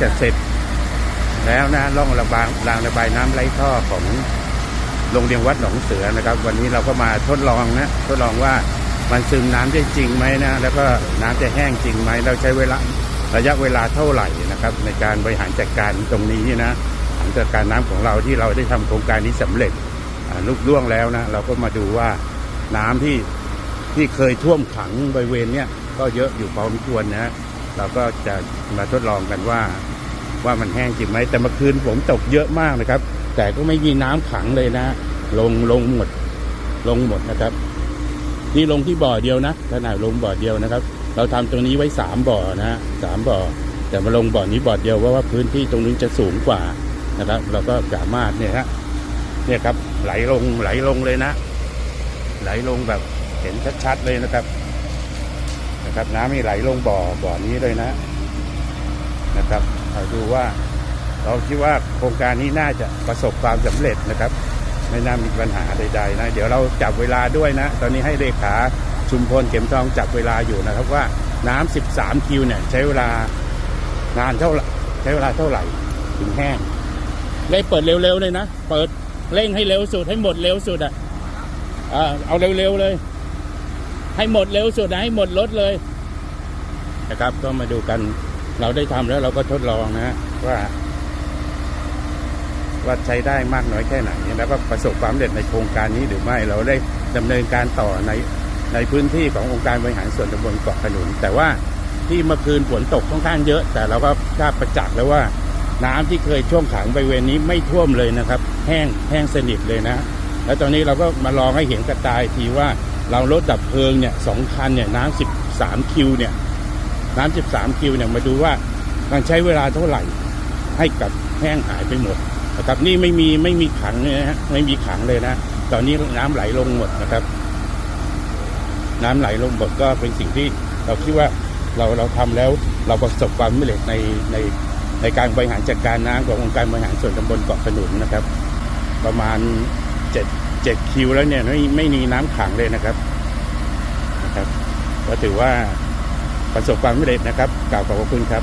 จะเสร็จแล้วนะร่องระบายรางระบายน้ำไหลท่อของโรงเรียนวัดหนองเสือนะครับ วันนี้เราก็มาทดลองนะทดลองว่ามันซึมน้ำได้จริงไหมนะแล้วก็น้ำจะแห้งจริงไหมเราใช้เวลาระยะเวลาเท่าไหร่นะครับ ในการบริหารจัดการตรงนี้นะบริหารจัดการน้ำของเราที่เราได้ทำโครงการนี้สำเร็จลุกล่วงแล้วนะเราก็มาดูว่าน้ำที่ที่เคยท่วมขังบริเวณเนี้ยก็เยอะอยู่พอสมควรนะ เราก็จะมาทดลองกันว่า ว่ามันแห้งจริงไหมแต่เมื่อคืนฝนตกเยอะมากนะครับ แต่ก็ไม่มีน้ำขังเลยนะ ลงลงหมด ลงหมดนะครับ นี่ลงที่บ่อเดียวนะขนาดลงบ่อเดียวนะครับ เราทำตรงนี้ไว้สามบ่อนะสามบ่อ แต่มาลงบ่อนี้บ่อเดียวเพราะว่าพื้นที่ตรงนี้จะสูงกว่านะครับ เราก็สามารถเนี่ยฮะเนี่ยครับไหลลงไหลลงเลยนะ ไหลลงแบบเห็นชัดๆเลยนะครับ นะครับ น้ำนี่ไหลลงบ่อบ่อนี้เลยนะนะครับเราดูว่าเราคิดว่าโครงการนี้น่าจะประสบความสำเร็จนะครับ ไม่น่ามีปัญหาใดๆนะเดี๋ยวเราจับเวลาด้วยนะ ตอนนี้ให้เลขาชุมพลเข็มทองจับเวลาอยู่นะครับว่าน้ำ13 คิวเนี่ยใช้เวลานานเท่าไหร่ใช้เวลาเท่าไหร่ถึงแห้งเลยเปิดเร็วๆเลยนะ เปิดเร่งให้เร็วสุดให้หมดเร็วสุดอะอ่าเอาเร็วๆเลย ให้หมดเร็วสุดนะให้หมดรถเลยนะครับ ก็มาดูกัน เราได้ทำแล้วเราก็ทดลองนะว่า ว่าใช้ได้มากน้อยแค่ไหนแล้วก็ประสบความสำเร็จในโครงการนี้หรือไม่เราได้ดำเนินการต่อในในพื้นที่ขององค์การบริหารส่วนตำบลเกาะขนุน แต่ว่าที่เมื่อคืนฝนตกค่อนข้างเยอะ แต่เราก็ทราบประจักษ์แล้วว่า น้ำที่เคยช่วงขังบริเวณนี้ไม่ท่วมเลยนะครับ แห้งแห้งสนิทเลยนะ แล้วตอนนี้เราก็มาลองให้เห็นกระจายทีว่า เรารถดับเพลิงเนี่ยสองคันเนี่ยน้ำสิบสามคิวเนี่ยน้ำสิบสามคิวเนี่ยมาดูว่ามันใช้เวลาเท่าไหร่ให้กับแห้งหายไปหมดนะครับนี่ไม่มีไม่มีขังนะฮะไม่มีขังเลยนะตอนนี้น้ำไหลลงหมดนะครับ น้ำไหลลงหมดก็เป็นสิ่งที่เราคิดว่าเราเราทำแล้วเราประสบความสำเร็จในในในการบริหารจัดการน้ำขององค์การบริหารส่วนตำบลเกาะขนุนนะครับ ประมาณ เจ็ดเจ็ดคิวแล้วเนี่ยไม่ไม่มีน้ำขังเลยนะครับนะครับ ก็ถือว่าประสบความสำเร็จนะครับกล่าวขอบคุณครับ